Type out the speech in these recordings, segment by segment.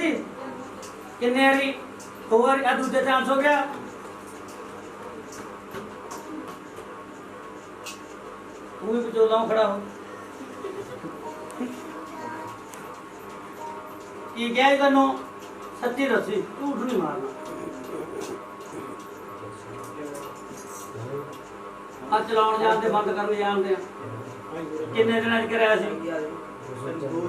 ਸੀ? ਕਿੰਨੇ ਵਾਰੀ? ਹੋਰ ਆ ਦੂਜੇ ਚਾਂਸ ਹੋ ਗਿਆ। ਤੂੰ ਵੀ ਵਿਚੋਲਾ ਖੜਾ ਹੋ। ਕੀ ਕਿਹਾ ਇਹ ਤੈਨੂੰ? ਸੱਚੀ ਦੱਸੀ, ਝੂਠ ਨਹੀਂ ਮਾਰਨਾ। ਆ ਚਲਾਉਣ ਜਾਂਦੇ ਬੰਦ ਕਰਨ ਜਾਂਦੇ ਆ। ਕਿੰਨੇ ਦਿਨਾਂ ਚ ਕਰਿਆ ਸੀ? ਦੋ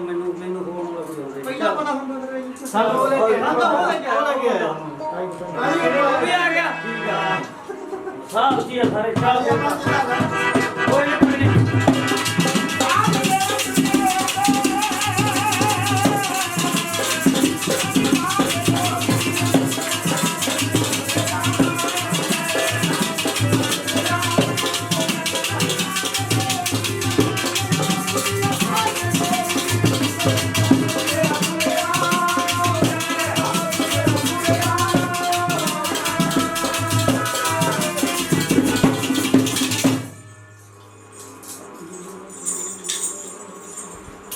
ਮੈਨੂੰ ਮੈਨੂੰ ਲੱਗ ਜਾਂਦੇ ਪਹਿਲਾਂ ਪਤਾ ਹੁੰਦਾ ਹਾਂ ਤਾਂ ਹੋ ਗਿਆ ਹੋ ਗਿਆ ਉਹ ਵੀ ਆ ਗਿਆ। ਸਾਹ ਸੀ ਸਾਰੇ ਚਾਲ।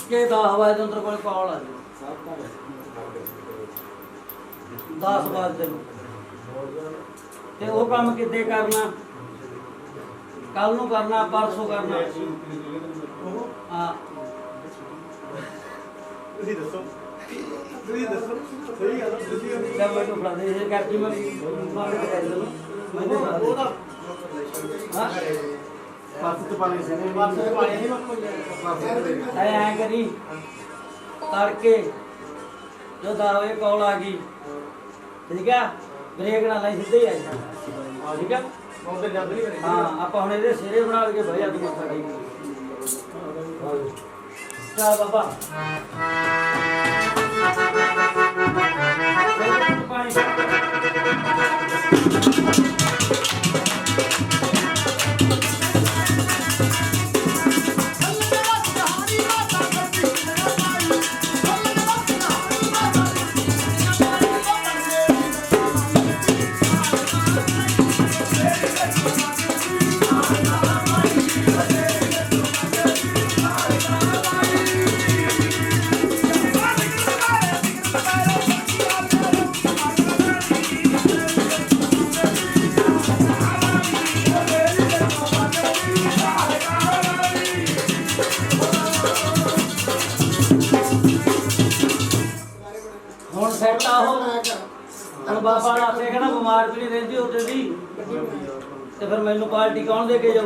ਕਿ ਦਾ ਹਵਾਈ ਜੰਤਰ ਕੋਲ ਕਾਲ ਆ ਜੀ। 10 ਵਜੇ ਨੂੰ। ਤੇ ਉਹ ਕੰਮ ਕਿੱਦੇ ਕਰਨਾ? ਕੱਲ ਨੂੰ ਕਰਨਾ ਪਰਸੋਂ ਕਰਨਾ? ਹਾਂ। ਤੁਸੀਂ ਦੱਸੋ। ਤੁਸੀਂ ਦੱਸੋ। ਸਹੀ ਗੱਲ ਆ, ਤੁਸੀਂ ਜਦ ਮੈਨੂੰ ਫੜਾ ਦੇ ਇਹ ਕਰਦੀ ਮੈਂ ਮਾਰੇ ਤੇ ਦੂੰ ਉਹਦਾ ਹਾਂ। ਪਾਸ ਤੇ ਪਾਣੀ ਸੀ। ਨੇ ਪਾਸ ਤੇ ਪਾਣੀ ਨਹੀਂ ਮੱਕੋ ਐ ਐ ਕਰੀ। ਤੜਕੇ ਜੋ ਦਾਵੇ ਕਾਲ ਆ ਗਈ। ਠੀਕ ਆ? ਬ੍ਰੇਕ ਨਾਲ ਲਈ ਸਿੱਧੇ ਹੀ ਆ ਜਾ ਠੀਕ ਆ? ਤੇ ਜਦ ਨਹੀਂ ਕਰੇ। ਹਾਂ ਆਪਾਂ ਹੁਣ ਇਹਦੇ ਸਿਰੇ ਬਣਾ ਕੇ ਬਹਿ ਜਾ ਤੂੰ ਮੱਥਾ ਟੇਕ। ਚਾ ਬਾਬਾ। ਪਾਣੀ। ਤੇ ਫਿਰ ਮੈਨੂੰ ਪਾਰਟੀ ਕੌਣ ਦੇ ਕੇ ਜਾਊ?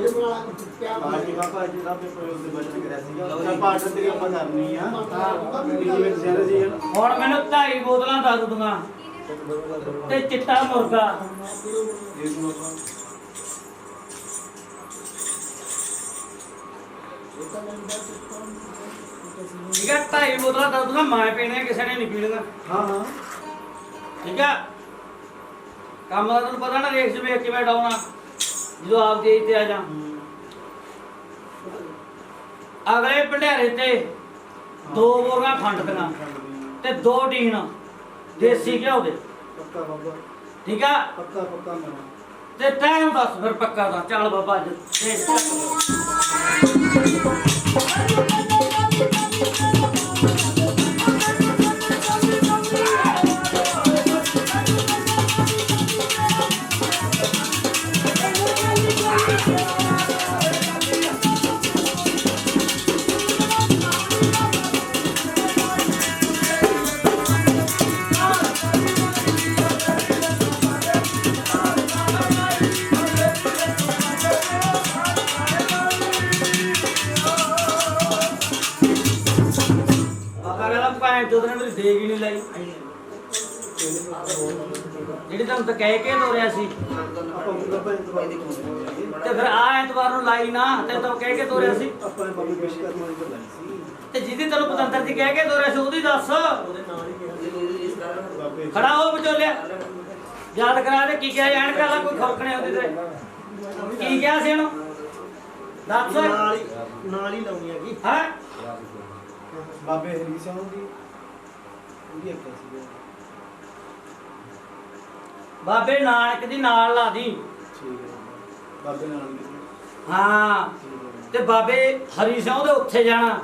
ਪਾਰਟੀ ਬਾਬਾ ਜੀ ਦਾ ਕੋਈ ਉਹਦੇ ਬਚਨ ਕਰਿਆ ਸੀਗਾ। ਪਾਰਟੀ ਤੇਰੀ ਆਪਾਂ ਕਰਨੀ ਆ। ਹਾਂ। ਜਿਵੇਂ ਸ਼ਹਿਰ ਜੀ ਹੈ ਹੁਣ ਮੈਨੂੰ ਢਾਈ ਬੋਤਲਾਂ ਦੱਸ ਦੂੰਗਾ। ਤੇ ਚਿੱਟਾ ਮੁਰਗਾ। ਠੀਕ ਹੈ ਢਾਈ ਬੋਤਲਾਂ ਦੱਸ ਦੂੰਗਾ ਮੈਂ ਪੀਣੀਆਂ ਕਿਸੇ ਨੇ ਨਹੀਂ ਪੀਣੀਆਂ। ਹਾਂ ਹਾਂ। ਠੀਕ ਆ? ਕੰਮ ਦਾ ਤੁਹਾਨੂੰ ਪਤਾ ਨਾ ਰੇਸ ਵੇਖ ਕਿਵੇਂ ਡਾਉਣਾ। ਜਦੋਂ ਆਪ ਦੇ ਤੇ ਆ ਜਾ। ਅਗਲੇ ਭੰਡਾਰੇ ਤੇ ਦੋ ਬੋਰੀਆਂ ਖੰਡ ਦੀਆਂ ਤੇ ਦੋ ਟੀਨ ਦੇਸੀ ਘਿਓ ਦੇ। ਪੱਕਾ ਬਾਬਾ। ਠੀਕ ਆ? ਪੱਕਾ ਪੱਕਾ ਤੇ ਟਾਈਮ ਦੱਸ ਫਿਰ ਪੱਕਾ ਦਾ। ਚੱਲ ਬਾਬਾ ਅੱਜ। ਜਦੋਂ ਨੇ ਮੇਰੀ ਦੇਗ ਹੀ ਨਹੀਂ ਲਾਈ। ਜਿਹੜੀ ਤੁਹਾਨੂੰ ਤਾਂ ਕਹਿ ਕੇ ਸੀ। ਨੂੰ ਬਾਬਾ ਜੀ ਤੋਂ ਤੇ ਫਿਰ ਆ ਐਤਵਾਰ ਨੂੰ ਲਾਈ ਨਾ ਤੇ ਤਾਂ ਕਹਿ ਕੇ ਸੀ ਜੀ ਤੋਂ ਲਈ ਸੀ। ਤੇ ਜਿਹਦੀ ਤੈਨੂੰ ਪਤੰਦਰ ਦੀ ਕਹਿ ਕੇ ਤੋਰਿਆ ਸੀ ਉਹਦੀ ਦੱਸ। ਖੜਾ ਹੋ ਵਿਚੋਲਿਆ। ਯਾਦ ਕਰਾ ਦੇ ਕੀ ਕਿਹਾ ਜਾਣ ਕਾਲਾ ਕੋਈ ਨਹੀਂ ਹੁੰਦੀ ਤੇਰੇ ਕੀ ਕਿਹਾ ਸੀ ਇਹਨੂੰ? ਦੱਸ। ਨਾਲ ਹੀ ਨਾਲ ਹੀ ਲਾਉਣੀ ਹੈਗੀ। ਹੈ? ਬਾਬੇ ਹਰੀ ਸਿੰਘ ਦੀ ਉਹਦੀ ਇੱਕ ਸੀ ਬਾਬੇ ਨਾਨਕ ਦੀ ਨਾਲ ਲਾ ਦੀ। ਠੀਕ ਹੈ ਬਾਬੇ। ਦੀ। ਹਾਂ। ਹੈ। ਤੇ ਬਾਬੇ ਹਰੀ ਸਿੰਘ ਦੇ ਉੱਥੇ ਜਾਣਾ।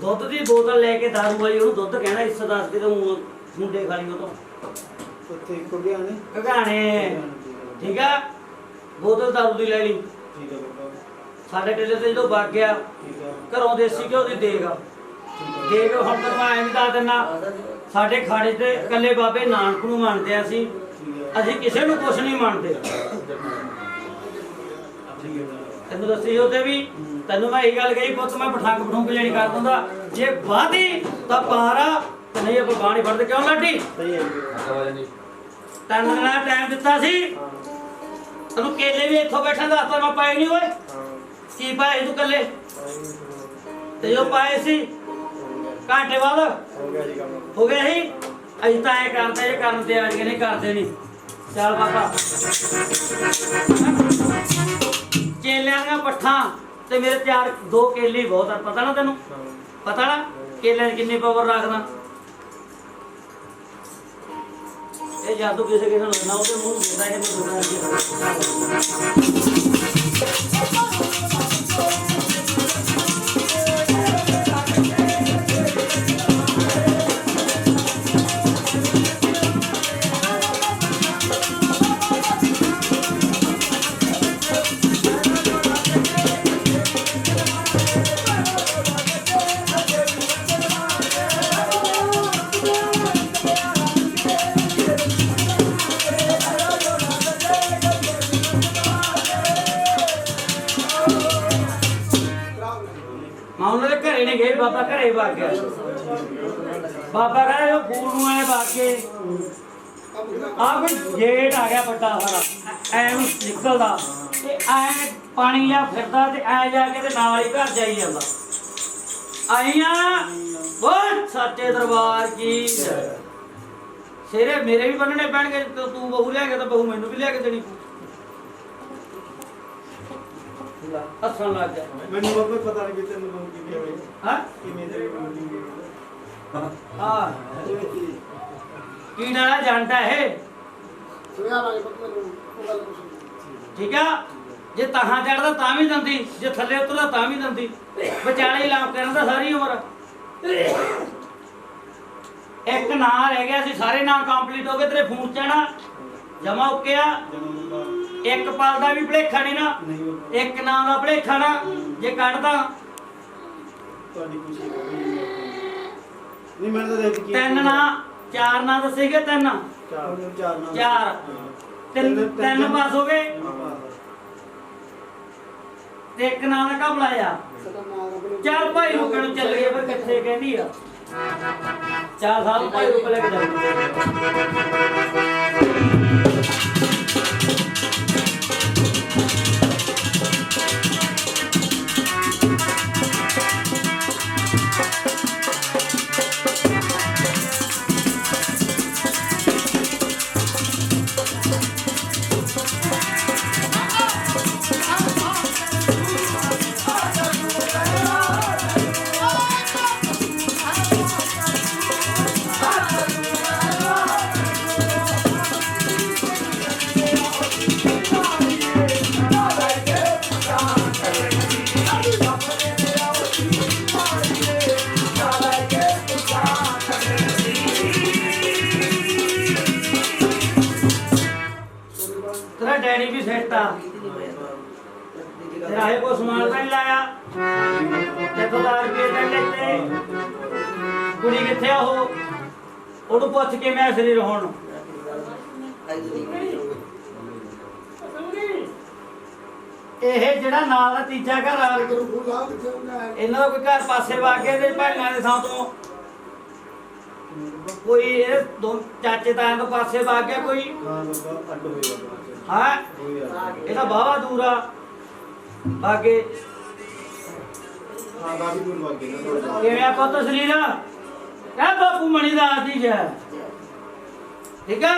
ਦੁੱਧ ਦੀ ਬੋਤਲ ਲੈ ਕੇ ਦਾਰੂ ਵਾਲੀ ਉਹਨੂੰ ਦੁੱਧ ਕਹਿਣਾ ਇਸ ਦੱਸ ਕੇ ਤੇ ਮੁੰਡੇ ਖਾਲੀ ਉਹ ਤੋਂ। ਉੱਥੇ ਇੱਕ ਗਿਆ ਨੇ ਘਗਾਣੇ ਠੀਕ ਆ। ਬੋਤਲ ਦਾਰੂ ਦੀ ਲੈ ਲਈ। ਠੀਕ ਹੈ ਬਾਬਾ। ਸਾਡੇ ਟੇਲੇ ਤੇ ਜਦੋਂ ਵਗ ਗਿਆ ਹੈ। ਘਰੋਂ ਦੇਸੀ ਘਿਓ ਦੀ ਦੇਗ ਹੈ। ਦੇਗ ਹੁਣ ਤੱਕ ਮੈਂ ਐਂ ਦੱਸ ਦਿੰਨਾ ਸਾਡੇ ਖਾੜੇ ਤੇ ਇਕੱਲੇ ਬਾਬੇ ਨਾਨਕ ਨੂੰ ਮੰਨਦੇ ਆ ਹੈ ਅਸੀਂ ਕਿਸੇ ਨੂੰ ਕੁਛ ਨਹੀਂ ਮੰਨਦੇ। ਤੈਨੂੰ ਦੱਸੀ ਉਹਦੇ ਵੀ ਤੈਨੂੰ ਮੈਂ ਇਹ ਗੱਲ ਕਹੀ ਪੁੱਤ ਮੈਂ ਪਠਾਕ ਪਠੂਕ ਲੈਣੀ ਕਰ ਦਿੰਦਾ। ਜੇ ਵਾਦੀ ਤਾਂ ਪਾਰਾ ਤੇ ਨਹੀਂ ਆਪਾਂ ਬਾਣੀ ਫੜਦੇ ਕਿਉਂ ਲਾਡੀ? ਤੈਨੂੰ ਨਾ ਟਾਈਮ ਦਿੱਤਾ ਸੀ। ਤੈਨੂੰ ਕੇਲੇ ਵੀ ਇੱਥੋਂ ਬੈਠਾ ਦੱਸਦਾ ਮੈਂ ਪਾਏ ਨਹੀਂ ਓਏ। ਕੀ ਪਾਏ ਤੂੰ ਕੱਲੇ ਤੇ ਜੋ ਪਾਏ ਸੀ ਘੰਟੇ ਬਾਅਦ ਹੋ ਗਿਆ ਜੀ ਕੰਮ। ਹੋ ਗਿਆ ਸੀ। ਅਸੀਂ ਤਾਂ ਐ ਕਰਦੇ ਜੇ ਕਰਨ ਤੇ ਆਜ ਕੇ ਨਹੀਂ ਕਰਦੇ ਨਹੀਂ। ਚੱਲ ਬਾਬਾ। ਕੇਲਿਆਂ ਦੀਆਂ ਪੱਠਾਂ ਤੇ ਮੇਰੇ ਤਿਆਰ ਦੋ ਕੇਲੇ ਬਹੁਤ ਆ, ਪਤਾ ਨਾ ਤੈਨੂੰ? ਪਤਾ ਨਾ ਕੇਲੇ 'ਚ ਕਿੰਨੀ ਪਾਵਰ ਰੱਖਦਾ। ਇਹ ਜਾਦੂ ਕਿਸੇ ਕਿਸੇ ਨੂੰ ਨਾ ਉਹਦੇ ਮੂੰਹ ਨੂੰ ਦੇਦਾ ਇਹ ਮੈਨੂੰ ਬਾਬਾ ਘਰੇ ਵਗ ਗਿਆ। ਬਾਬਾ ਕਹਿੰਦਾ ਉਹ ਫੂਲ ਨੂੰ ਆਏ ਵਗ ਕੇ ਆ ਕੋਈ ਗੇਟ ਆ ਗਿਆ ਵੱਡਾ ਸਾਰਾ, ਐ ਨੂੰ ਨਿਕਲਦਾ। ਤੇ ਐ ਪਾਣੀ ਜਾ ਫਿਰਦਾ ਤੇ ਐ ਜਾ ਕੇ ਤੇ ਨਾਲ ਹੀ ਘਰ ਜਾਈ ਜਾਂਦਾ। ਆਈਆਂ ਬਹੁਤ ਸੱਚੇ ਦਰਬਾਰ ਕੀ ਜੈ। ਸ਼ੇਰੇ ਮੇਰੇ ਵੀ ਬੰਨਣੇ ਪੈਣਗੇ ਤੇ ਤੂੰ ਬਹੂ ਲਿਆ ਕੇ ਤਾਂ ਬਹੂ ਮੈਨੂੰ ਵੀ ਲਿਆ ਕੇ ਦੇਣੀ ਲੈ, ਹੱਸਣ ਲੱਗ ਗਿਆ ਮੈਨੂੰ ਬਾਬਾ ਪਤਾ ਨਹੀਂ ਕਿ ਤੈਨੂੰ ਕੰਮ ਕਿਵੇਂ ਹੋਏ ਹਾਂ? ਕਿਵੇਂ ਤੇਰੀ ਬੋਲੀ ਹਾਂ। ਕੀ ਨਾਲਾ ਜਾਣਦਾ ਇਹ। ਠੀਕ ਆ? ਜੇ ਤਹਾਂ ਚੜਦਾ ਤਾਂ ਵੀ ਦੰਦੀ ਜੇ ਥੱਲੇ ਉਤਰਦਾ ਤਾਂ ਵੀ ਦੰਦੀ। ਵਿਚਾਲੇ ਕਰਨ ਦਾ ਸਾਰੀ ਉਮਰ। ਇੱਕ ਨਾਂ ਰਹਿ ਗਿਆ ਸੀ ਸਾਰੇ ਨਾਂ ਕੰਪਲੀਟ ਹੋ ਗਏ ਤੇਰੇ ਫੋਨ ਚ ਨਾ। ਜਮਾ ਓਕੇ ਆ ਜਨਮ ਦਾ ਇੱਕ ਪਲ ਦਾ ਵੀ ਭਲੇਖਾ ਨਹੀਂ ਨਾ। ਇੱਕ ਨਾਂ ਦਾ ਭਲੇਖਾ ਨਾ। ਜੇ ਕੱਢਦਾ। ਤੁਹਾਡੀ ਖੁਸ਼ੀ ਨਹੀਂ ਮੈਂ ਤਾਂ ਦੇਖ ਕੇ ਤਿੰਨ ਨਾਂ ਚਾਰ ਨਾਂ ਦੱਸੇਗੇ ਤਿੰਨ? ਚਾਰ ਚਾਰ ਨਾਲ ਚਾਰ। ਤਿੰਨ ਤਿੰਨ ਪਾਸ ਹੋ ਗਏ। ਤੇ ਇੱਕ ਨਾਂ ਦਾ ਕਬਲਾ ਆ। ਚਾਰ ਭਾਈ ਰੁਕਣ ਨੂੰ ਚੱਲ ਗਏ ਫਿਰ ਕਿੱਥੇ ਕਹਿੰਦੀ ਆ। ਚਾਰ ਸਾਲ ਭਾਈ ਰੁਕ ਲੈ ਕੇ ਜਾਓ ਸਮਾਨ ਤਾਂ ਨਹੀਂ ਲਾਇਆ। ਤੇ ਹਜ਼ਾਰ ਰੁਪਏ ਦੇ ਲੈਤੇ। ਕੁੜੀ ਕਿੱਥੇ ਆ ਉਹ? ਉਹਨੂੰ ਪੁੱਛ ਕੇ ਮੈਂ ਸਰੀਰ ਹੁਣ। ਇਹ ਜਿਹੜਾ ਨਾਲ ਦਾ ਤੀਜਾ ਘਰ ਆ ਇਹਨਾਂ ਦਾ ਕੋਈ ਘਰ ਪਾਸੇ ਵਾਗੇ ਦੇ ਭਾਈਆਂ ਦੇ ਥਾਂ ਤੋਂ। ਕੋਈ ਇਹ ਦੋ ਚਾਚੇ ਤੋਂ ਪਾਸੇ ਵਾਗ ਗਿਆ ਕੋਈ? ਹਾਂ ਇਹਦਾ ਬਾਵਾ ਦੂਰ ਆ। ਬਾਗੇ ਹਾਂ ਬਾਬੀ ਗੁਰੂ ਵਾਗੇ ਨਾ ਥੋੜਾ ਕਿਵੇਂ ਆ ਪੁੱਤ ਸਰੀਰ? ਇਹ ਬਾਪੂ ਮਣੀ ਦਾ ਆਦੀ ਜੈ। ਠੀਕ ਆ?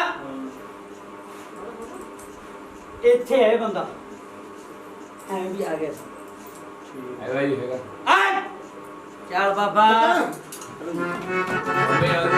ਇੱਥੇ ਹੈ ਬੰਦਾ। ਐਂ ਵੀ ਆ ਗਿਆ ਹੈਗਾ ਜੀ ਹੈਗਾ। ਆ ਚੱਲ ਬਾਬਾ। ਚਲੋ ਯਾਰ